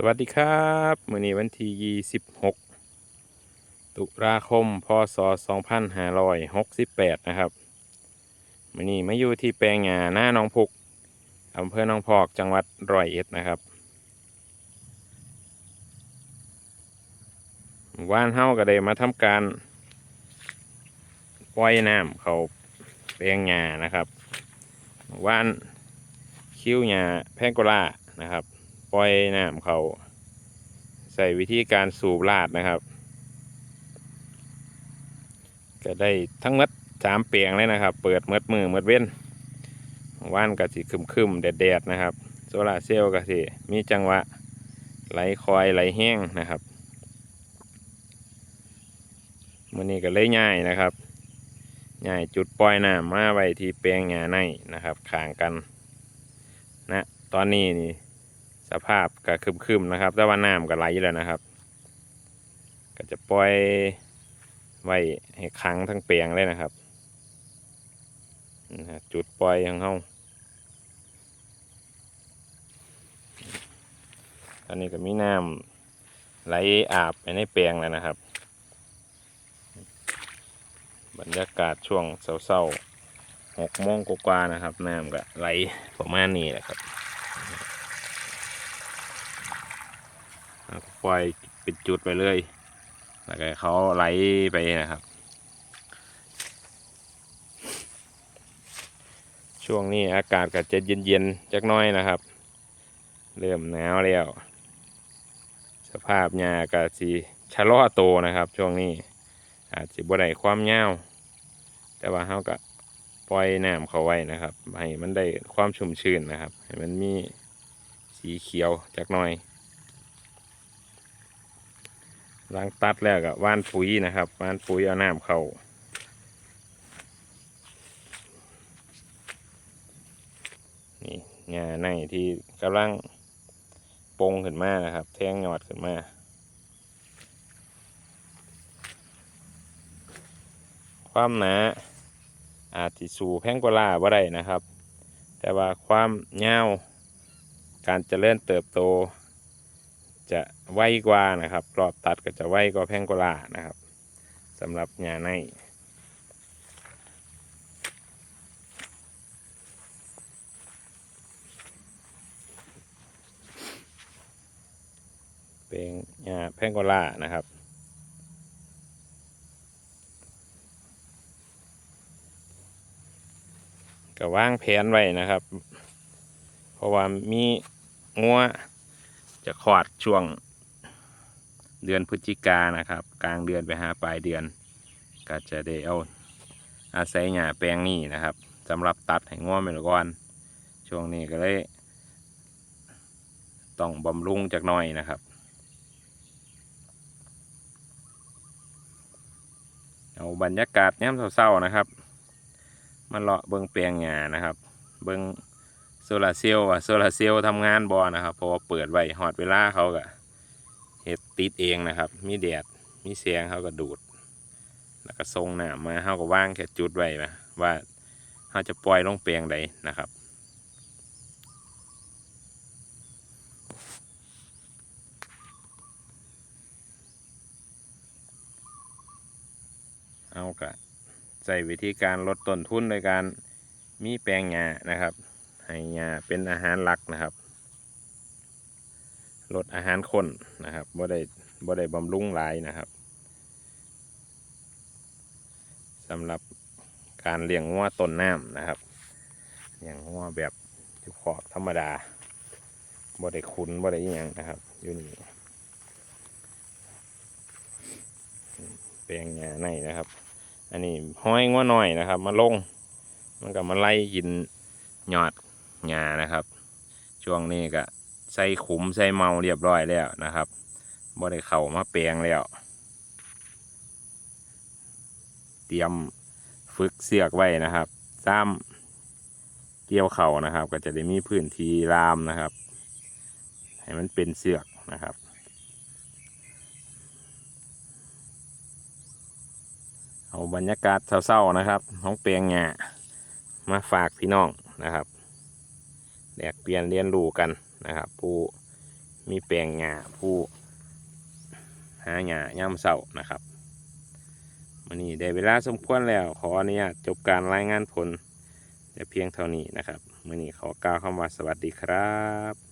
สวัสดีครับมื้อนี้วันที่ 26 ตุลาคม พศ 2568 นะครับมื้อนี้มาอยู่ที่แปลงหญ้าหน้าหนองพุกอำเภอหนองพอก จังหวัดร้อยเอ็ดนะครับว่านเฮาก็ได้มาทำการปล่อยน้ำเขาแปลงหญ้านะครับว่านคิ้วหญ้าแพงโกลานะครับ ปล่อยน้ำเขาใส่วิธีการสูบลาดนะครับ ก็ได้ทั้งมัดสามเปียงเลยนะครับ เปิดเมดมือเมดเว้นว่านก็สิคึมคึมๆแดดนะครับ โซลาเซลล์ก็สิมีจังหวะไหลคอยไหลแห้งนะครับมื่อนี้ก็เลยง่ายนะครับง่ายจุดปล่อยน้ำมาไว้ที่แปลงหญ้าในนะครับข้างกันนะตอนนี้นี่ สภาพก็คึมๆนะครับ แต่ว่าน้ำก็ไหลแล้วนะครับ ก็จะปล่อยไว้ให้ค้างทั้งเปียงเลยนะครับ จุดปล่อยของเขาอันนี้ก็มีน้ำไหลอาบไปในเปียงแล้วนะครับ บรรยากาศช่วงเศร้าๆหกโมงกว่าๆนะครับ น้ำก็ไหลประมาณนี้แหละครับ แล้วก็ ปล่อยเป็นจุดไปเลย แล้วก็เขาไหลไปนะครับ ช่วงนี้อากาศก็จะเย็นๆจักน้อยนะครับ เริ่มหนาวแล้ว สภาพหญ้าก็สีชะลอโตนะครับ ช่วงนี้ อาจจะบ่ได้ความยาวแต่ว่าเขาก็ปล่อยน้ำเขาไว้นะครับ ให้มันได้ความชุ่มชื้นนะครับ ให้มันมีสีเขียวจักหน่อย หล้างตัดแล้วก็ว่านปุ๋ยนะครับว่านปุ๋ยเอาน้ำเข้านี่หญ้าในที่กำลังปงขึ้นมานะครับ แทงยอดขึ้นมาความหนาอาจจะสู่แพงกว่าลาบ่ได้นะครับ แต่ว่าความยาการเจริญเติบโต จะไวกว่านะครับ รอบตัดก็จะไวกว่าแพงโกลานะครับสำหรับหญ้าในเป็นหญ้าแพงโกลานะครับก็วางแผนไว้นะครับ เพราะว่ามีงัว จะคลอดช่วงเดือนพฤศจิกานะครับ กลางเดือนไปหาปลายเดือน ก็จะได้เอาอาศัยหญ้าแปลงนี้นะครับสำหรับตัดให้ง้อเมลก่อนช่วงนี้ก็เลยต้องบำรุงจากหน่อยนะครับเอาบรรยากาศย้ำเศร้าๆนะครับมาเลาะเบิงแปลงหญ้านะครับ เบิง โซลาร์เซลล์อะโซลาร์เซลล์ทำงานบอนะครับเพราะว่าเปิดไว้หอดเวลาเขาก็เฮ็ดติดเองนะครับ มีแดดมีเสียงเขาก็ดูด แล้วก็ส่งหน้ำมาเขาก็ว่างแค่จุดไว้นะว่าเขาจะปล่อยลงเปียงใดนะครับเอากะใส่วิธีการลดต้นทุนโดยการมีแปลงหญ้านะครับ ให้หญ้าเป็นอาหารหลักนะครับลดอาหารคนนะครับบ่ได้บ่ได้บำรุงหลายนะครับสำหรับการเลี้ยงงัวต้นน้ำนะครับเลี้ยงงัวแบบที่ขอกธรรมดาบ่ได้ขุนบ่ได้ยังนะครับอยู่นี่แปลงหญ้าในนะครับ อันนี้ห้อยงัวหน้อยนะครับ มาลง มันก็มาไล่กินหยอด หญ้านะครับ ช่วงนี้ก็ใส่ขุมใส่เมาเรียบร้อยแล้วนะครับบ่ได้เข่ามาแปลงแล้ว เตรียมฝึกเสือกไว้นะครับซ้ำเกี่ยวเข่านะครับ ก็จะได้มีพื้นที่รามนะครับ ให้มันเป็นเสือกนะครับเอาบรรยากาศเศร้าๆนะครับ ของแปลงหญ้ามาฝากพี่น้องนะครับ แลกเปลี่ยนเรียนรู้กันนะครับผู้มีแปลงหญ้าผู้หาหญ้าย่ำเสานะครับมันนี้ได้เวลาสมควรแล้วขออนุญาตจบการรายงานผลแต่เพียงเท่านี้นะครับมื่อนี้ขอกล่าวคำว่าสวัสดีครับ